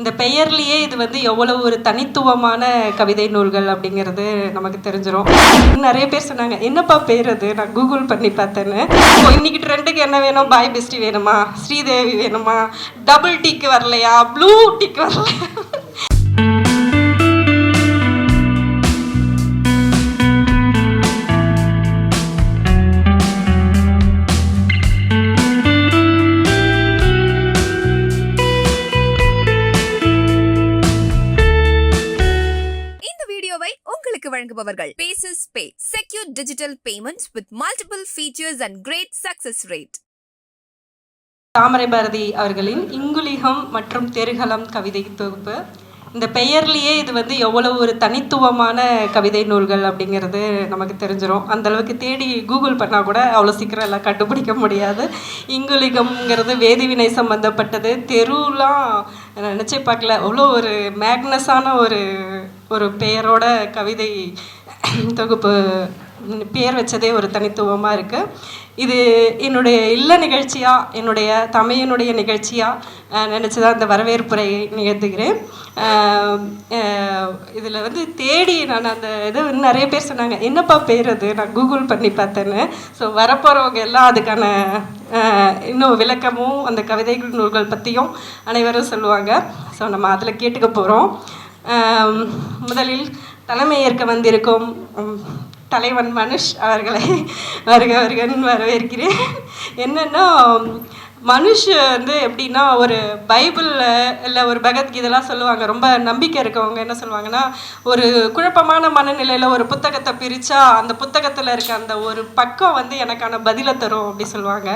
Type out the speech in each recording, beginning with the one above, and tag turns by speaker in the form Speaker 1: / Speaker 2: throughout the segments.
Speaker 1: இந்த பெயர்லேயே இது வந்து எவ்வளவு ஒரு தனித்துவமான கவிதை நூல்கள் அப்படிங்கிறது நமக்கு தெரிஞ்சிடும் நிறைய பேர் சொன்னாங்க என்னப்பா பேர் அது? நான் கூகுள் பண்ணி பார்த்தேன்னு. இன்னைக்கு ட்ரெண்டுக்கு என்ன வேணும்? பாய் பெஸ்டி வேணுமா? ஸ்ரீதேவி வேணுமா? டபுள் டீக்கு வரலையா? ப்ளூ டிக் வரலையா?
Speaker 2: உங்களுக்கு வழங்குபவர்கள். Bases pay secure digital payment with multiple features and great success rate
Speaker 1: Thamarai Bharathi அவர்களின் இங்குலிகம் மற்றும் தெருகலம் கவிதை தொகுப்பு. இந்த பெயர்லேயே இது வந்து எவ்வளவு ஒரு தனித்துவமான கவிதை நூல்கள் அப்படிங்கிறது நமக்கு தெரிஞ்சிடும் அந்தளவுக்கு தேடி கூகுள் பண்ணால் கூட அவ்வளோ சீக்கிரம் எல்லாம் கண்டுபிடிக்க முடியாது. இங்குலிகம்ங்கிறது வேதிவினை சம்மந்தப்பட்டது தெருலாம் நான் நினச்சே பார்க்கல. அவ்வளோ ஒரு மேக்னஸான ஒரு ஒரு பெயரோட கவிதை தொகுப்பு பேர் வச்சதே ஒரு தனித்துவமாக இருக்குது இது என்னுடைய இல்ல நிகழ்ச்சியாக என்னுடைய தமையனுடைய நிகழ்ச்சியாக நினச்சி தான் இந்த வரவேற்புரை நிகழ்த்துகிறேன். இதில் வந்து தேடி நான் அந்த இது நிறைய பேர் சொன்னாங்க என்னப்பா பேர் அது? நான் கூகுள் பண்ணி பார்த்தேன்னு. ஸோ வரப்போகிறவங்க எல்லாம் அதுக்கான இன்னும் விளக்கமும் அந்த கவிதை நூல்கள் பற்றியும் அனைவரும் சொல்லுவாங்க. ஸோ நம்ம அதில் கேட்டுக்க போகிறோம் முதலில் தலைமை ஏற்க வந்திருக்கும் தலைவன் மனுஷ் அவர்களை வருக வருகன்னு வரவேற்கிறேன். என்னென்னா மனுஷ் வந்து எப்படின்னா ஒரு பைபிளில் இல்லை ஒரு பகவத்கீதைலாம் சொல்லுவாங்க. ரொம்ப நம்பிக்கை இருக்கவங்க என்ன சொல்லுவாங்கன்னா ஒரு குழப்பமான மனநிலையில் ஒரு புத்தகத்தை பிரித்தா அந்த புத்தகத்தில் இருக்க அந்த ஒரு பக்கம் வந்து எனக்கான பதிலை தரும் அப்படி சொல்லுவாங்க.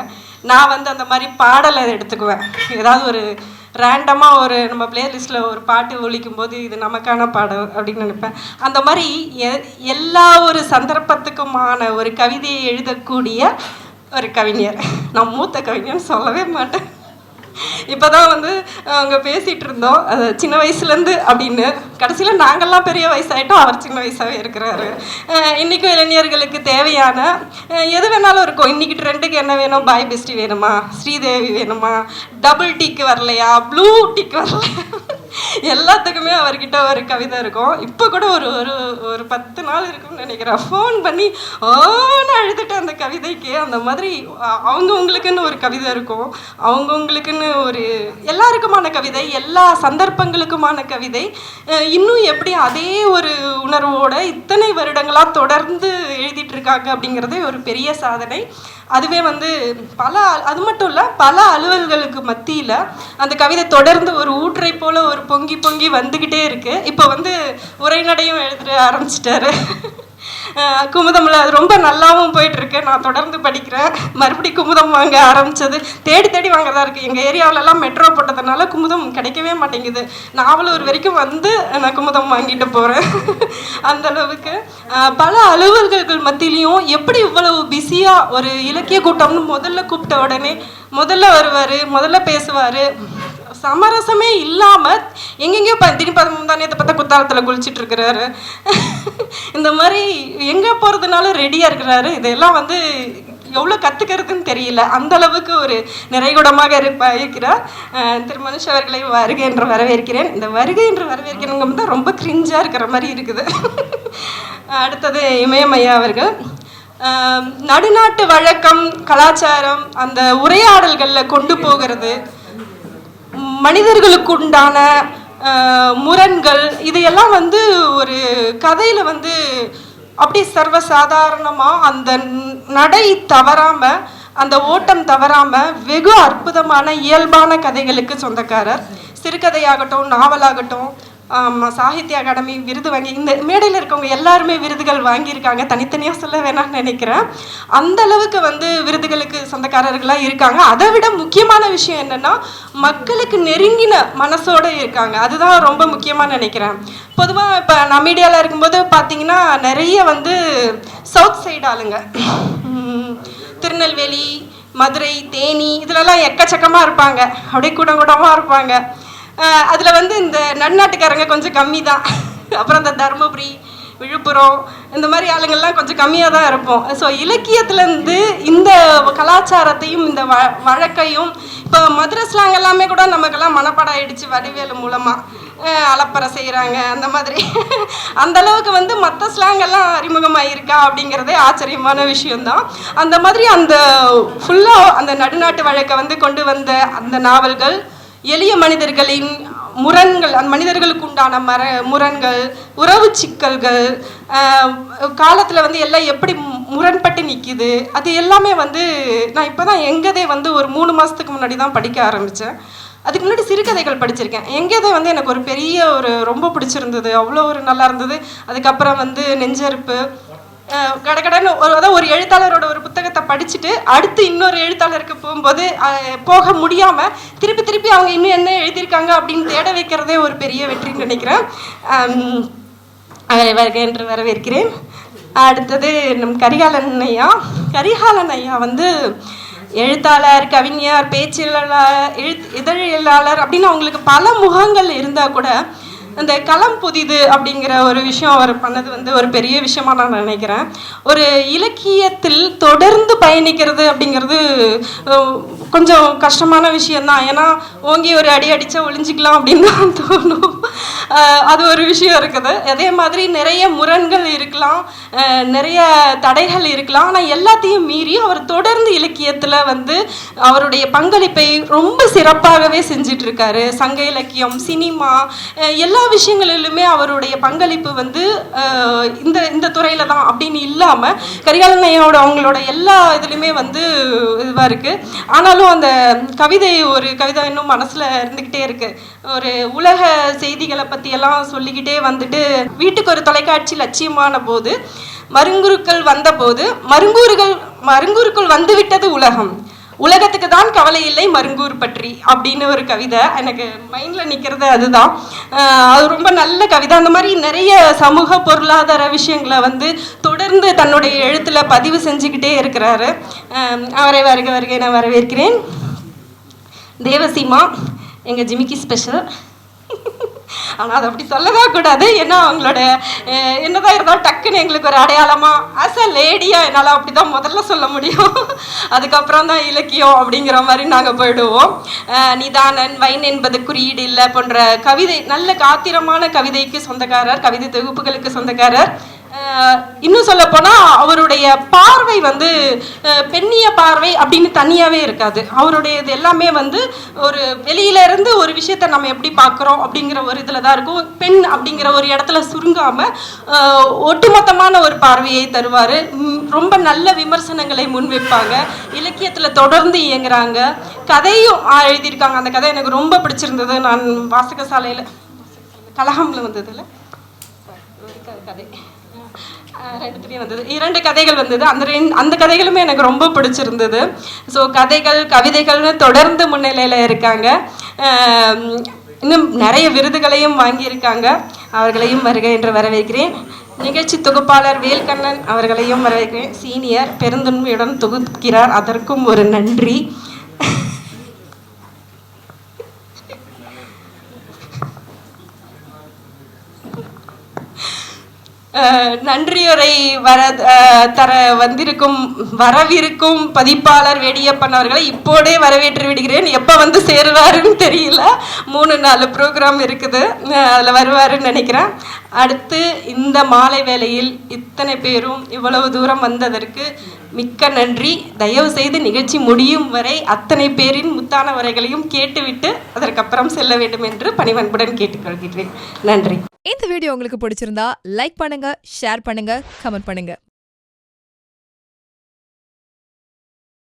Speaker 1: நான் வந்து அந்த மாதிரி பாடலை எடுத்துக்குவேன். ஏதாவது ஒரு ரேண்டமாக ஒரு நம்ம பிளேலிஸ்ட்டில் ஒரு பாட்டு ஒழிக்கும் போது இது நமக்கான பாடம் அப்படின்னு நினைப்பேன். அந்த மாதிரி எ எல்லா ஒரு சந்தர்ப்பத்துக்குமான ஒரு கவிதையை எழுதக்கூடிய ஒரு கவிஞர். நான் மூத்த கவிஞர்னு சொல்லவே மாட்டேன். இப்போ தான் வந்து அங்கே பேசிகிட்டு இருந்தோம். அது சின்ன வயசுலேருந்து அப்படின்னு. கடைசியில் நாங்கள்லாம் பெரிய வயசாயிட்டோம். அவர் சின்ன வயசாகவே இருக்கிறாரு. இன்றைக்கும் இளைஞர்களுக்கு தேவையான எது வேணாலும் இருக்கும். இன்னைக்கு ட்ரெண்டுக்கு என்ன வேணும்? பாய் பெஸ்டி வேணுமா? ஸ்ரீதேவி வேணுமா? டபுள் டீக்கு வரலையா? ப்ளூ டீக்கு வரலையா? எல்லாத்துக்குமே அவர்கிட்ட ஒரு கவிதை இருக்கும். இப்போ கூட ஒரு ஒரு ஒரு பத்து நாள் இருக்கும்னு நினைக்கிறேன். ஃபோன் பண்ணி ஓன்னு அழுதுட்டு அந்த கவிதைக்கு அந்த மாதிரி அவங்கவுங்களுக்குன்னு ஒரு கவிதை இருக்கும். அவங்கவுங்களுக்குன்னு ஒரு எல்லாருக்குமான கவிதை எல்லா சந்தர்ப்பங்களுக்குமான கவிதை. இன்னும் எப்படி அதே ஒரு உணர்வோட இத்தனை வருடங்களாக தொடர்ந்து எழுதிட்டு இருக்காங்க? அப்படிங்கிறதே ஒரு பெரிய சாதனை. அதுவே வந்து பல அ- அது மட்டும் இல்லை பல அலுவல்களுக்கு மத்தியில் அந்த கவிதை தொடர்ந்து ஒரு ஊற்றை போல ஒரு பொங்கி பொங்கி வந்துக்கிட்டே இருக்கு. இப்போ வந்து உரைநடையும் எழுத ஆரம்பிச்சிட்டாரு. குமுதமில் குமுதம்ல அது ரொம்ப நல்லாவும் போயிட்டு இருக்கு நான் தொடர்ந்து படிக்கிறேன். மறுபடியும் குமுதம் வாங்க ஆரம்பிச்சது. தேடி தேடி வாங்கறதா இருக்கு. எங்க ஏரியாவிலலாம் மெட்ரோ போட்டதுனால குமுதம் கிடைக்கவே மாட்டேங்குது. நாவலூர் வரைக்கும் வந்து நான் குமுதம் வாங்கிட்டு போறேன். அந்த அளவுக்கு. பல அலுவல்கள் மத்தியிலையும் எப்படி இவ்வளவு பிஸியா ஒரு இலக்கிய கூட்டம்னு முதல்ல கூப்பிட்ட உடனே முதல்ல வருவாரு முதல்ல பேசுவாரு சமரசமே இல்லாம எங்கெங்கேயோ ப திடீர் முந்தானியத்தை பார்த்தா குத்தாலத்தில் குளிச்சுட்டு இருக்கிறாரு. இந்த மாதிரி எங்க போறதுனால ரெடியா இருக்கிறாரு. இதெல்லாம் வந்து எவ்வளோ கத்துக்கிறதுன்னு தெரியல. அந்த அளவுக்கு ஒரு நிறைகுடமாக இருப்ப இருக்கிறார். திரு மனுஷ் அவர்களை வருகை என்று வரவேற்கிறேன். இந்த வருகை என்று வரவேற்கிறவங்க தான் ரொம்ப கிரிஞ்சா இருக்கிற மாதிரி இருக்குது. அடுத்தது இமயமையா அவர்கள். நடுநாட்டு வழக்கம் கலாச்சாரம் அந்த உரையாடல்களில் கொண்டு போகிறது. மனிதர்களுக்கு உண்டான முரண்கள் இதையெல்லாம் வந்து ஒரு கதையில் வந்து அப்படி சர்வசாதாரணமாக அந்த நடை தவறாம அந்த ஓட்டம் தவறாம வெகு அற்புதமான இயல்பான கதைகளுக்கு சொந்தக்காரர். சிறுகதையாகட்டும் நாவலாகட்டும் சாகித்ய அகாடமி விருது வாங்கி இந்த மேடையில் இருக்கவங்க எல்லாருமே விருதுகள் வாங்கியிருக்காங்க. தனித்தனியாக சொல்ல வேணாம்னு நினைக்கிறேன். அந்த அளவுக்கு வந்து விருதுகளுக்கு சொந்தக்காரர்களாக இருக்காங்க. அதை விட முக்கியமான விஷயம் என்னென்னா மக்களுக்கு நெருங்கின மனசோட இருக்காங்க. அதுதான் ரொம்ப முக்கியமாக நினைக்கிறேன். பொதுவாக இப்போ நான் மீடியாவில் இருக்கும்போது பார்த்தீங்கன்னா நிறைய வந்து சவுத் சைடு ஆளுங்க. திருநெல்வேலி மதுரை தேனி இதுலலாம் எக்கச்சக்கமாக இருப்பாங்க. அப்படியே கூட்டம் கூட்டமாக இருப்பாங்க. அதில் வந்து இந்த நன்னாட்டுக்காரங்க கொஞ்சம் கம்மி தான் அப்புறம் இந்த தருமபுரி விழுப்புரம் இந்த மாதிரி ஆளுங்கள்லாம் கொஞ்சம் கம்மியாக தான் இருப்போம் ஸோ இலக்கியத்துலேருந்து இந்த கலாச்சாரத்தையும் இந்த வ வழக்கையும் இப்போ மதுரை ஸ்லாங் எல்லாமே கூட நமக்கெல்லாம் மனப்பாடம் ஆயிடுச்சு வடிவேலு மூலமாக அலப்பறை செய்கிறாங்க அந்த மாதிரி. அந்த அளவுக்கு வந்து மற்ற ஸ்லாங் எல்லாம் அறிமுகமாயிருக்கா அப்படிங்கிறதே ஆச்சரியமான விஷயம்தான். அந்த மாதிரி அந்த ஃபுல்லாக அந்த நடுநாட்டு வழக்கை வந்து கொண்டு வந்த அந்த நாவல்கள் எளிய மனிதர்களின் முரண்கள் அந்த மனிதர்களுக்கு உண்டான மர முரண்கள் உறவு சிக்கல்கள் காலத்தில் வந்து எல்லாம் எப்படி முரண்பட்டு நிற்கிது அது எல்லாமே வந்து நான் இப்போ தான் எங்கதே வந்து ஒரு மூணு மாதத்துக்கு முன்னாடி தான் படிக்க ஆரம்பித்தேன் அதுக்கு முன்னாடி சிறுகதைகள் படிச்சிருக்கேன். எங்கேதே வந்து எனக்கு ஒரு பெரிய ஒரு ரொம்ப பிடிச்சிருந்தது. அவ்வளோ ஒரு நல்லா இருந்தது. அதுக்கப்புறம் வந்து நெஞ்செருப்பு கடகடன்னு ஒரு அதாவது ஒரு எழுத்தாளரோட ஒரு புத்தகத்தை படிச்சுட்டு அடுத்து இன்னொரு எழுத்தாளருக்கு போகும்போது போக முடியாமல் திருப்பி திருப்பி அவங்க இன்னும் என்ன எழுதியிருக்காங்க அப்படின்னு தேட வைக்கிறதே ஒரு பெரிய வெற்றின்னு நினைக்கிறேன். அம், என்று வரவேற்கிறேன். அடுத்தது நம் கரிகாலன் ஐயா. கரிகாலன் ஐயா வந்து எழுத்தாளர் கவிஞர் பேச்சியலாளர் எழுத் இதழியலாளர் அப்படின்னு அவங்களுக்கு பல முகங்கள் இருந்தால் கூட அந்த களம் புதிது அப்படிங்கிற ஒரு விஷயம் அவர் பண்ணது வந்து ஒரு பெரிய விஷயமா நான் நினைக்கிறேன். ஒரு இலக்கியத்தில் தொடர்ந்து பயணிக்கிறது அப்படிங்கிறது கொஞ்சம் கஷ்டமான விஷயம்தான். ஏன்னா ஓங்கி ஒரு அடி அடிச்சா ஒளிஞ்சிக்கலாம் அப்படின்னு தான் தோணும். அது ஒரு விஷயம் இருக்குது. அதே மாதிரி நிறைய முரண்கள் இருக்கலாம். நிறைய தடைகள் இருக்கலாம். ஆனால் எல்லாத்தையும் மீறி அவர் தொடர்ந்து இலக்கியத்தில் வந்து அவருடைய பங்களிப்பை ரொம்ப சிறப்பாகவே செஞ்சிட்ருக்காரு. சங்க இலக்கியம் சினிமா எல்லா எல்லா விஷயங்களிலுமே அவருடைய பங்களிப்பு வந்து இந்த இந்த துறையில தான் அப்படின்னு இல்லாமல் கரிகாலனையோட அவங்களோட எல்லா இதுலையுமே வந்து இதுவாக இருக்கு. ஆனாலும் அந்த கவிதை ஒரு கவிதை இன்னும் மனசுல இருந்துக்கிட்டே இருக்கு. ஒரு உலக செய்திகளை பற்றியெல்லாம் சொல்லிக்கிட்டே வந்துட்டு வீட்டுக்கு ஒரு தொலைக்காட்சி லட்சியமான போது மருங்குருக்கள் வந்தபோது மருங்கூறுகள் மருங்கூருக்குள் வந்துவிட்டது உலகம். உலகத்துக்கு தான் கவலை இல்லை மருங்கூர் பற்றி அப்படின்னு ஒரு கவிதை எனக்கு மைண்டில் நிற்கிறது அதுதான். அது ரொம்ப நல்ல கவிதை. அந்த மாதிரி நிறைய சமூக பொருளாதார விஷயங்களை வந்து தொடர்ந்து தன்னுடைய எழுத்தில் பதிவு செஞ்சுக்கிட்டே இருக்கிறாரு. அவரை வருக வருகை நான் வரவேற்கிறேன். தேவசீமா எங்கள் ஜிமிக்கி ஸ்பெஷல் ஆனால் அதை அப்படி சொல்லதான் கூடாது. ஏன்னா அவங்களோட என்னதான் இருந்தாலும் டக்குன்னு எங்களுக்கு ஒரு அடையாளமா ஆஸ் அ லேடியாக என்னால் அப்படி தான் முதல்ல சொல்ல முடியும். அதுக்கப்புறம் தான் இலக்கியம் அப்படிங்கிற மாதிரி நாங்கள் போயிடுவோம். நிதானன் வைன் என்பது குறியீடு இல்லை போன்ற கவிதை நல்ல காத்திரமான கவிதைக்கு சொந்தக்காரர் கவிதை தொகுப்புகளுக்கு சொந்தக்காரர். இன்னும் சொல்ல போனால் அவருடைய பார்வை வந்து பெண்ணிய பார்வை அப்படின்னு தனியாகவே இருக்காது. அவருடைய இது எல்லாமே வந்து ஒரு வெளியில இருந்து ஒரு விஷயத்த நம்ம எப்படி பார்க்குறோம் அப்படிங்கிற ஒரு இதில் தான் இருக்கும். பெண் அப்படிங்கிற ஒரு இடத்துல சுருங்காமல் ஒட்டுமொத்தமான ஒரு பார்வையை தருவார். ரொம்ப நல்ல விமர்சனங்களை முன்வைப்பாங்க இலக்கியத்தில் தொடர்ந்து இயங்குறாங்க. கதையும் எழுதியிருக்காங்க. அந்த கதை எனக்கு ரொம்ப பிடிச்சிருந்தது. நான் வாசக சாலையில் கலகம்ல வந்ததில். ஒரு கதை. ரெண்டுத்துலேயும் வந்தது. இரண்டு கதைகள் வந்தது. அந்த ரெண்டு அந்த கதைகளுமே எனக்கு ரொம்ப பிடிச்சிருந்தது. ஸோ கதைகள் கவிதைகள்னு தொடர்ந்து முன்னிலையில் இருக்காங்க. இன்னும் நிறைய விருதுகளையும் வாங்கியிருக்காங்க. அவர்களையும் வருக என்று வரவேற்கிறேன். நிகழ்ச்சி தொகுப்பாளர் வேல்கண்ணன் அவர்களையும் வரவேற்கிறேன். சீனியர் பெருந்தன்மையுடன் தொகுக்கிறார். அதற்கும் ஒரு நன்றி. நன்றியுரை வர தர வந்திருக்கும் வரவிருக்கும் பதிப்பாளர் வேடியப்பன் அவர்களை இப்போதே வரவேற்று விடுகிறேன். எப்போ வந்து சேருவாருன்னு தெரியல. மூணு நாலு ப்ரோக்ராம் இருக்குது. அதில் வருவாருன்னு நினைக்கிறேன். அடுத்து இந்த மாலை வேளையில் இத்தனை பேரும் இவ்வளவு தூரம் வந்ததற்கு மிக்க நன்றி. தயவு செய்து நிகழ்ச்சி முடியும் வரை அத்தனை பேரின் முத்தான வரைகளையும் கேட்டுவிட்டு அதற்கப்புறம் செல்ல வேண்டும் என்று பணிவன்புடன் கேட்டுக்கொள்கிறேன் நன்றி.
Speaker 2: இந்த வீடியோ உங்களுக்கு பிடிச்சிருந்தா லைக் பண்ணுங்க ஷேர் பண்ணுங்க கமெண்ட் பண்ணுங்க.